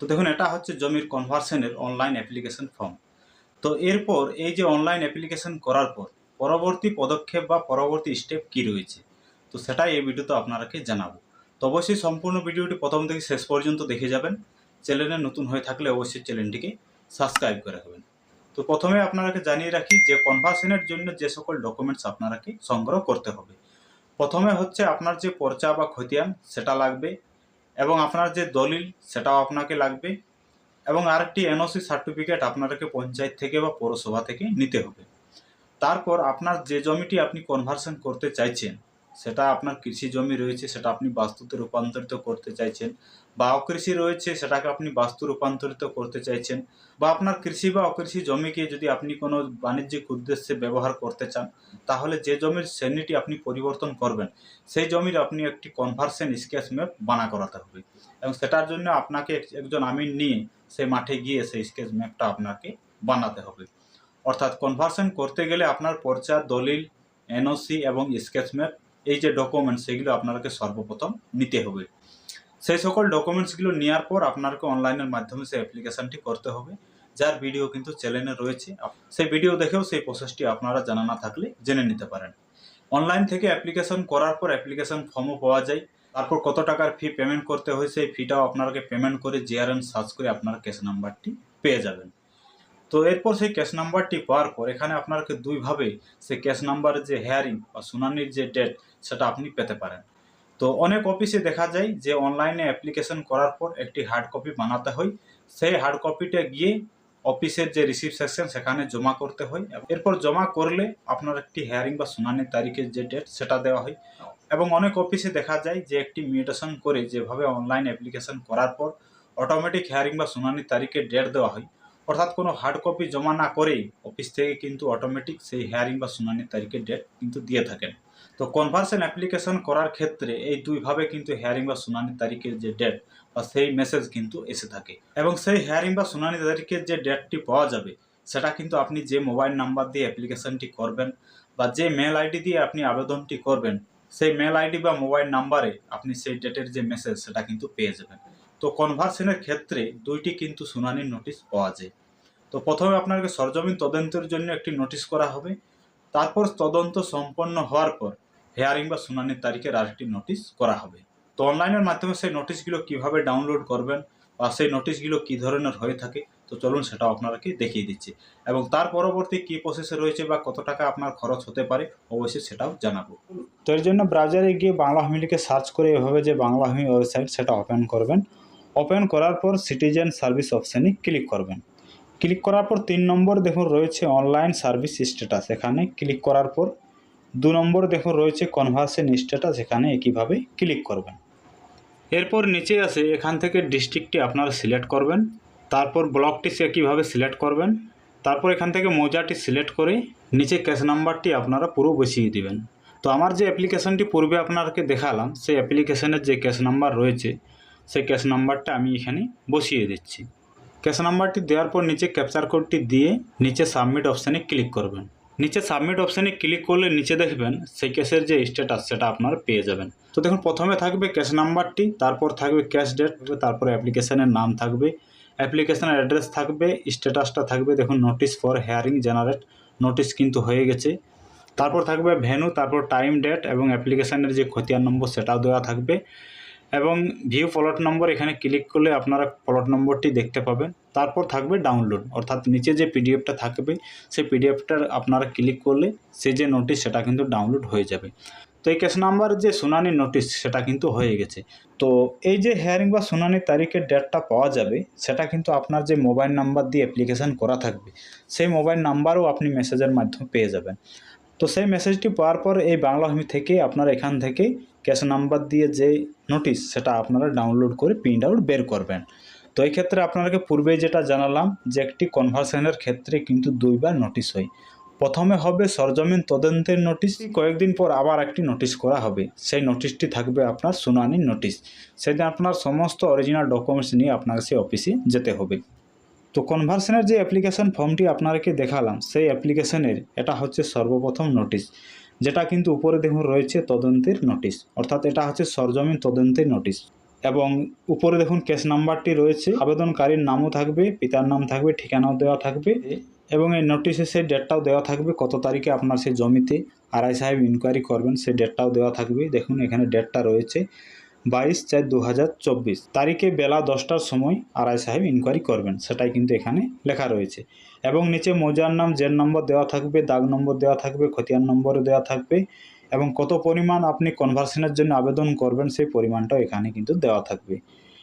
তো দেখুন, এটা হচ্ছে জমির কনভার্সনের অনলাইন অ্যাপ্লিকেশন ফর্ম তো এরপর এই যে অনলাইন অ্যাপ্লিকেশন করার পর, পরবর্তী পদক্ষেপ বা পরবর্তী স্টেপ কী রয়েছে? তো সেটাই এই ভিডিওতে আপনারাকে জানাব। তো অবশ্যই সম্পূর্ণ ভিডিওটি প্রথম থেকে শেষ পর্যন্ত দেখে যাবেন। চ্যানেলে নতুন হয়ে থাকলে অবশ্যই চ্যানেলটিকে সাবস্ক্রাইব করে রাখবেন। তো প্রথমে আপনারাকে জানিয়ে রাখি যে কনভার্সনের জন্য যে সকল ডকুমেন্টস আপনারাকে সংগ্রহ করতে হবে। প্রথমে হচ্ছে আপনার যে পর্চা বা খতিয়ান, সেটা লাগবে। আপনার যে দলিল, সেটাও আপনাকে লাগবে। এবং আরেকটি এনওসি সার্টিফিকেট আপনাকে পঞ্চায়েত থেকে বা পৌরসভা থেকে নিতে হবে। তারপর আপনার যে জমিটি আপনি কনভার্সন করতে চাইছেন সেটা আপনার কৃষি জমি রয়েছে, সেটা আপনি বাস্তুতে রূপান্তরিত করতে চাইছেন বা অকৃষি রয়েছে, সেটাকে আপনি বাস্তু রূপান্তরিত করতে চাইছেন বা আপনার কৃষি বা অকৃষি জমিকে যদি আপনি কোনো বাণিজ্যিক উদ্দেশ্যে ব্যবহার করতে চান, তাহলে যে জমির শ্রেণীটি আপনি পরিবর্তন করবেন, সেই জমির আপনি একটি কনভার্সন স্কেচ ম্যাপ বানা করাতে হবে। এবং সেটার জন্য আপনাকে একজন আমিন নিয়ে সেই মাঠে গিয়ে সেই স্কেচ ম্যাপটা আপনাকে বানাতে হবে। অর্থাৎ কনভার্সন করতে গেলে আপনার পর্চা, দলিল এনওসি এবং স্কেচ ম্যাপ এই যে ডকুমেন্টস সেগুলো আপনাকে সর্বপ্রথম নিতে হবে। সেই সকল ডকুমেন্টসগুলো নেওয়ার পর আপনাকে অনলাইনের মাধ্যমে সেই অ্যাপ্লিকেশনটি করতে হবে। যার ভিডিও কিন্তু চ্যানেলে রয়েছে। সেই ভিডিও দেখেও সেই প্রসেসটি আপনারা জানা না থাকলে জেনে নিতে পারেন। অনলাইন থেকে অ্যাপ্লিকেশন করার পর অ্যাপ্লিকেশন ফর্মও পাওয়া যায়। তারপর কত টাকার ফি পেমেন্ট করতে হয়, সেই ফিটাও আপনাকে পেমেন্ট করে জিআরএম সার্চ করে আপনার ক্যাশ নাম্বারটি পেয়ে যাবেন। তো এরপর সেই ক্যাশ নাম্বারটি পাওয়ার পর এখানে আপনাকে দুইভাবে সেই ক্যাশ নাম্বারের যে হেয়ারিং বা শুনানির যে ডেট সেটা আপনি পেতে পারেন। তো অনেক অফিসে দেখা যায় যে অনলাইনে অ্যাপ্লিকেশন করার পর একটি হার্ড কপি বানাতে হয়। সেই হার্ড কপিটা গিয়ে অফিসের যে রিসিভ সেকশন সেখানে জমা করতে হয় এরপর জমা করলে আপনার একটি হেয়ারিং বা শুনানির তারিখের যে ডেট সেটা দেওয়া হয়। এবং অনেক অফিসে দেখা যায় যে একটি মিউটেশন করে যেভাবে অনলাইন অ্যাপ্লিকেশন করার পর অটোমেটিক হেয়ারিং বা শুনানির তারিখের ডেট দেওয়া হয়। অর্থাৎ কোনো হার্ড কপি জমা না করেই অফিস থেকে কিন্তু অটোমেটিক সেই হেয়ারিং বা শুনানির তারিখের ডেট কিন্তু দিয়ে থাকেন। তো কনভার্সন অ্যাপ্লিকেশন করার ক্ষেত্রে এই দুইভাবে কিন্তু হেয়ারিং বা শুনানির তারিখের যে ডেট বা সেই মেসেজ কিন্তু এসে থাকে এবং সেই হেয়ারিং বা শুনানি তারিখের যে ডেটটি পাওয়া যাবে, সেটা কিন্তু আপনি যে মোবাইল নাম্বার দিয়ে অ্যাপ্লিকেশনটি করবেন বা যে মেল আইডি দিয়ে আপনি আবেদনটি করবেন, সেই মেল আইডি বা মোবাইল নাম্বারে আপনি সেই ডেটের যে মেসেজ সেটা কিন্তু পেয়ে যাবেন। তো কনভার্সনের ক্ষেত্রে দুইটি কিন্তু শুনানির নোটিশ পাওয়া যায়। তো প্রথমে আপনাকে সরজমিন তদন্তের জন্য একটি নোটিশ করা হবে। তারপর তদন্ত সম্পন্ন হওয়ার পর হেয়ারিং বা শুনানির তারিখের আরেকটি নোটিশ করা হবে। তো অনলাইনের মাধ্যমে সেই নোটিশগুলো কীভাবে ডাউনলোড করবেন বা সেই নোটিশগুলো কী ধরনের হয়ে থাকে, তো চলুন সেটাও আপনাকে দেখিয়ে দিচ্ছি। এবং তার পরবর্তী কী প্রসেসে রয়েছে বা কত টাকা আপনার খরচ হতে পারে, অবশ্যই সেটাও জানাব। তো এর জন্য ব্রাউজারে গিয়ে বাংলা হামিলিকে সার্চ করে এভাবে যে বাংলা হামি ওয়েবসাইট সেটা ওপেন করবেন। ওপেন করার পর সিটিজেন সার্ভিস অপশানে ক্লিক করবেন। ক্লিক করার পর তিন নম্বর দেখুন রয়েছে অনলাইন সার্ভিস স্ট্যাটাস। এখানে ক্লিক করার পর দু নম্বর দেখুন রয়েছে কনভার্সেন স্ট্যাটাস। এখানে একইভাবে ক্লিক করবেন। এরপর নিচে আসে এখান থেকে ডিস্ট্রিক্টটি আপনারা সিলেক্ট করবেন। তারপর ব্লকটি সে কীভাবে সিলেক্ট করবেন। তারপর এখান থেকে মৌজাটি সিলেক্ট করে নিচে ক্যাশ নাম্বারটি আপনারা পুরো বসিয়ে দিবেন। তো আমার যে অ্যাপ্লিকেশনটি পূর্বে আপনাকে দেখালাম, সেই অ্যাপ্লিকেশনের যে ক্যাশ নাম্বার রয়েছে সেই ক্যাশ নাম্বারটা আমি এখানে বসিয়ে দিচ্ছি। ক্যাশ নাম্বারটি দেওয়ার পর নিচে ক্যাপচার কোডটি দিয়ে নিচে সাবমিট অপশানে ক্লিক করবেন। নিচে সাবমিট অপশানে ক্লিক করলে নিচে দেখবেন সেই ক্যাশের যে স্ট্যাটাস সেটা আপনারা পেয়ে যাবেন। তো দেখুন, প্রথমে থাকবে ক্যাশ নাম্বারটি তারপর থাকবে ক্যাশ ডেট তারপর অ্যাপ্লিকেশানের নাম থাকবে অ্যাপ্লিকেশনের অ্যাড্রেস থাকবে স্ট্যাটাসটা থাকবে, দেখুন notice for hearing generate notice কিন্তু হয়ে গেছে। তারপর থাকবে ভেনু তারপর টাইম ডেট এবং অ্যাপ্লিকেশানের যে খতিয়ান নম্বর সেটাও দেওয়া থাকবে। এবং ভিউ প্লট নম্বর এখানে ক্লিক করলে আপনারা প্লট নম্বরটি দেখতে পাবেন। তারপর থাকবে ডাউনলোড। অর্থাৎ নিচে যে পিডিএফটা থাকবে, সেই পিডিএফটার আপনারা ক্লিক করলে সে যে নোটিশ, সেটা কিন্তু ডাউনলোড হয়ে যাবে। তো এই কেস নাম্বার যে শুনানি নোটিশ, সেটা কিন্তু হয়ে গেছে। তো এই যে হেয়ারিং বা শুনানির তারিখের ডেটটা পাওয়া যাবে, সেটা কিন্তু আপনার যে মোবাইল নাম্বার দিয়ে অ্যাপ্লিকেশান করা থাকবে, সেই মোবাইল নাম্বারও আপনি মেসেজের মাধ্যমে পেয়ে যাবেন। তো সেই মেসেজটি পাওয়ার পর এই বাংলা ভূমি থেকে আপনার এখান থেকে ক্যাশ নাম্বার দিয়ে যে নোটিশ, সেটা আপনারা ডাউনলোড করে প্রিন্ট আউট বের করবেন। তো এই ক্ষেত্রে আপনাকে পূর্বে যেটা জানালাম যে একটি কনভার্সনের ক্ষেত্রে কিন্তু দুইবার নোটিশ হয়। প্রথমে হবে সরজমিন তদন্তের নোটিশ কয়েকদিন পর আবার একটি নোটিশ করা হবে। সেই নোটিশটি থাকবে আপনার শুনানির নোটিশ সেদিন আপনার সমস্ত অরিজিনাল ডকুমেন্টস নিয়ে আপনাকে সেই অফিসে যেতে হবে। তো কনভার্সনের যে অ্যাপ্লিকেশন ফর্মটি আপনাকে দেখালাম, সেই অ্যাপ্লিকেশনের এটা হচ্ছে সর্বপ্রথম নোটিশ যেটা কিন্তু উপরে দেখুন রয়েছে তদন্তের নোটিশ। অর্থাৎ এটা হচ্ছে সরজমিন তদন্তের নোটিশ। এবং উপরে দেখুন কেস নাম্বারটি রয়েছে। আবেদনকারীর নামও থাকবে, পিতার নাম থাকবে, ঠিকানাও দেওয়া থাকবে এবং এই নোটিশে সেই ডেটটাও দেওয়া থাকবে। কত তারিখে আপনার সেই জমিতে আরআই সাহেব ইনকোয়ারি করবেন, সেই ডেটটাও দেওয়া থাকবে। দেখুন এখানে ডেটটা রয়েছে বাইশ চার দু তারিখে বেলা দশটার সময় আরআই সাহেব ইনকোয়ারি করবেন। সেটাই কিন্তু এখানে লেখা রয়েছে। এবং নিচে মৌজার নাম, জের নম্বর দেওয়া থাকবে, দাগ নম্বর দেওয়া থাকবে, খতিয়ান নম্বরও দেওয়া থাকবে এবং কত পরিমাণ আপনি কনভার্সনের জন্য আবেদন করবেন সেই পরিমাণটাও এখানে কিন্তু দেওয়া থাকবে।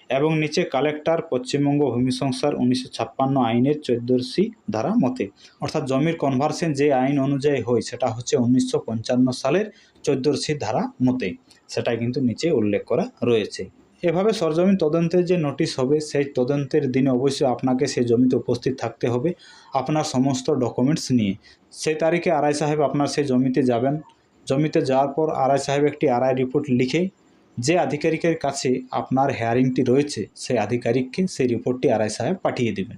এবং নিচে কালেক্টর পশ্চিমবঙ্গ ভূমি সংস্কার উনিশশো ছাপ্পান্ন আইনের চোদ্দোশি ধারা মতে। অর্থাৎ জমির কনভার্সন যে আইন অনুযায়ী হয়, সেটা হচ্ছে উনিশশো পঞ্চান্ন সালের চোদ্দোশি ধারা মতে। সেটাই কিন্তু নিচে উল্লেখ করা রয়েছে। এভাবে সরজমিন তদন্তের যে নোটিশ হবে, সেই তদন্তের দিনে অবশ্যই আপনাকে সেই জমিতে উপস্থিত থাকতে হবে, আপনার সমস্ত ডকুমেন্টস নিয়ে। সেই তারিখে আরআই সাহেব আপনার সেই জমিতে যাবেন। জমিতে যাওয়ার পর আরআই সাহেব একটি আরআই রিপোর্ট লিখে, যে আধিকারিকের কাছে আপনার হেয়ারিংটি রয়েছে, সেই আধিকারিককে সেই রিপোর্টটি আরআই সাহেব পাঠিয়ে দেবেন।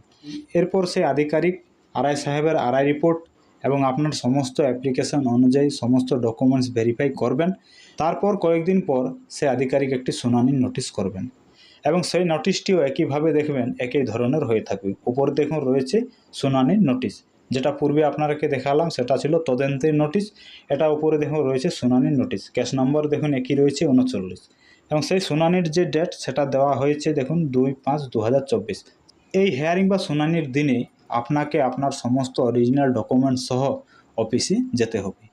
এরপর সেই আধিকারিক আরআই সাহেবের আরআই রিপোর্ট এবং আপনার সমস্ত অ্যাপ্লিকেশন অনুযায়ী সমস্ত ডকুমেন্টস ভেরিফাই করবেন। তারপর কয়েকদিন পর সে আধিকারিক একটি শুনানির নোটিশ করবেন। এবং সেই নোটিশটিও একইভাবে দেখবেন, একই ধরনের হয়ে থাকবে। উপরে দেখুন রয়েছে শুনানির নোটিশ যেটা পূর্বে আপনাকে দেখালাম, সেটা ছিল তদন্তের নোটিশ এটা উপরে দেখুন রয়েছে শুনানির নোটিশ ক্যাশ নম্বর দেখুন একই রয়েছে, উনচল্লিশ। এবং সেই শুনানির যে ডেট সেটা দেওয়া হয়েছে দেখুন দুই পাঁচ দু এই হেয়ারিং বা শুনানির দিনে আপনাকে আপনার সমস্ত অরিজিনাল ডকুমেন্টস সহ অফিসে যেতে হবে।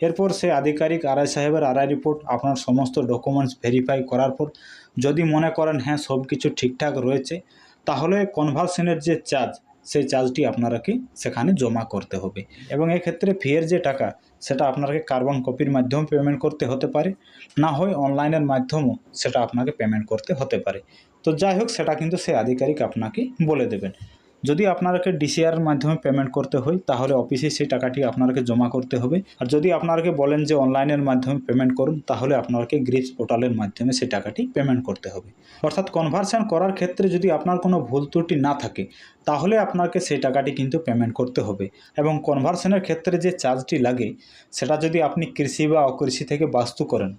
এরপর সে আধিকারিক আরআই সাহেবের আরআই রিপোর্ট আপনার সমস্ত ডকুমেন্টস ভেরিফাই করার পর যদি মনে করেন হ্যাঁ সব কিছু ঠিকঠাক রয়েছে, তাহলে কনভার্সনের যে চার্জ সেই চার্জটি আপনারাকে সেখানে জমা করতে হবে। এবং এক্ষেত্রে ফিয়ের যে টাকা, সেটা আপনাকে কার্বন কপির মাধ্যমে পেমেন্ট করতে হতে পারে। না হয় অনলাইনের মাধ্যমেও সেটা আপনাকে পেমেন্ট করতে হতে পারে। তো যাই হোক, সেটা কিন্তু সেই আধিকারিক আপনাকে বলে দেবেন। যদি আপনাকে ডিসিআর মাধ্যমে পেমেন্ট করতে হয়, তাহলে অফিসে সেই টাকাটি আপনাকে জমা করতে হবে। আর যদি আপনাকে বলেন যে অনলাইনের মাধ্যমে পেমেন্ট করুন, তাহলে আপনাকে গ্রিপস পোর্টালের মাধ্যমে সেই টাকাটি পেমেন্ট করতে হবে। অর্থাৎ কনভার্সন করার ক্ষেত্রে যদি আপনার কোনো ভুল ত্রুটি না থাকে, তাহলে আপনাকে সেই টাকাটি কিন্তু পেমেন্ট করতে হবে। এবং কনভার্সনের ক্ষেত্রে যে চার্জটি লাগে, সেটা যদি আপনি কৃষি বা অকৃষি থেকে বাস্তু করেন,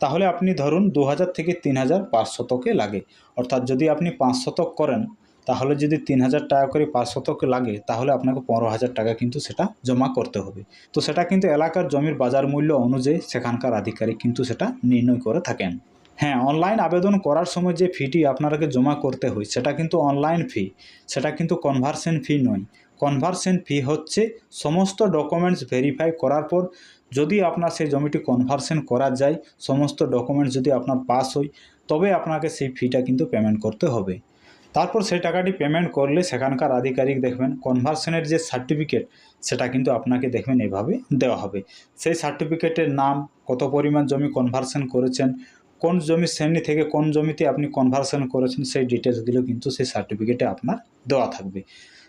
তাহলে আপনি ধরুন দু হাজার থেকে তিন হাজার পাঁচ শতকে লাগে। অর্থাৎ যদি আপনি পাঁচ শতক করেন তাহলে যদি তিন হাজার টাকা করে পাঁচ শতক লাগে, তাহলে আপনাকে পনেরো হাজার টাকা কিন্তু সেটা জমা করতে হবে। তো সেটা কিন্তু এলাকার জমির বাজার মূল্য অনুযায়ী সেখানকার আধিকারিক কিন্তু সেটা নির্ণয় করে থাকেন। হ্যাঁ অনলাইন আবেদন করার সময় যে ফিটি আপনাকে জমা করতে হয়, সেটা কিন্তু অনলাইন ফি সেটা কিন্তু কনভার্সন ফি নয়। কনভার্সন ফি হচ্ছে সমস্ত ডকুমেন্টস ভেরিফাই করার পর যদি আপনার সেই জমিটি কনভার্সন করা যায়, সমস্ত ডকুমেন্টস যদি আপনার পাস হয়, তবে আপনাকে সেই ফিটা কিন্তু পেমেন্ট করতে হবে। তারপর সেই টাকাটি পেমেন্ট করলে সেখানকার আধিকারিক দেখবেন কনভার্সনের যে সার্টিফিকেট সেটা কিন্তু আপনাকে দেখবেন এভাবে দেওয়া হবে। সেই সার্টিফিকেটের নাম, কত পরিমাণ জমি কনভার্সন করেছেন, কোন জমি শ্রেণি থেকে কোন জমিতে আপনি কনভার্সন করেছেন, সেই ডিটেলসগুলো কিন্তু সেই সার্টিফিকেটে আপনার দেওয়া থাকবে।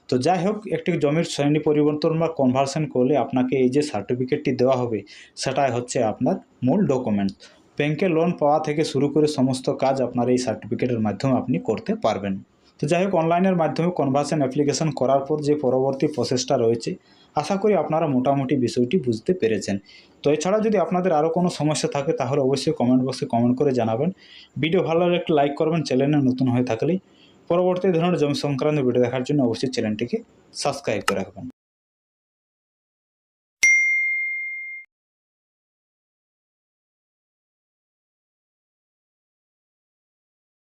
তো যাই হোক, একটি জমির শ্রেণি পরিবর্তন বা কনভার্সন করলে আপনাকে এই যে সার্টিফিকেটটি দেওয়া হবে, সেটাই হচ্ছে আপনার মূল ডকুমেন্ট ব্যাংকে লোন পাওয়া থেকে শুরু করে সমস্ত কাজ আপনার এই সার্টিফিকেটের মাধ্যমে আপনি করতে পারবেন। তো যাই হোক অনলাইনের মাধ্যমে কনভার্সন অ্যাপ্লিকেশন করার পর যে পরবর্তী প্রসেসটা রয়েছে, আশা করি আপনারা মোটামুটি বিষয়টি বুঝতে পেরেছেন। তো এছাড়া যদি আপনাদের আরও কোনো সমস্যা থাকে, তাহলে অবশ্যই কমেন্ট বক্সে কমেন্ট করে জানাবেন। ভিডিও ভালো লাগলে একটু লাইক করবেন চ্যানেলে নতুন হয়ে থাকলেই পরবর্তী ধরনের জমি সংক্রান্ত ভিডিও দেখার জন্য অবশ্যই চ্যানেলটিকে সাবস্ক্রাইব করে রাখবেন।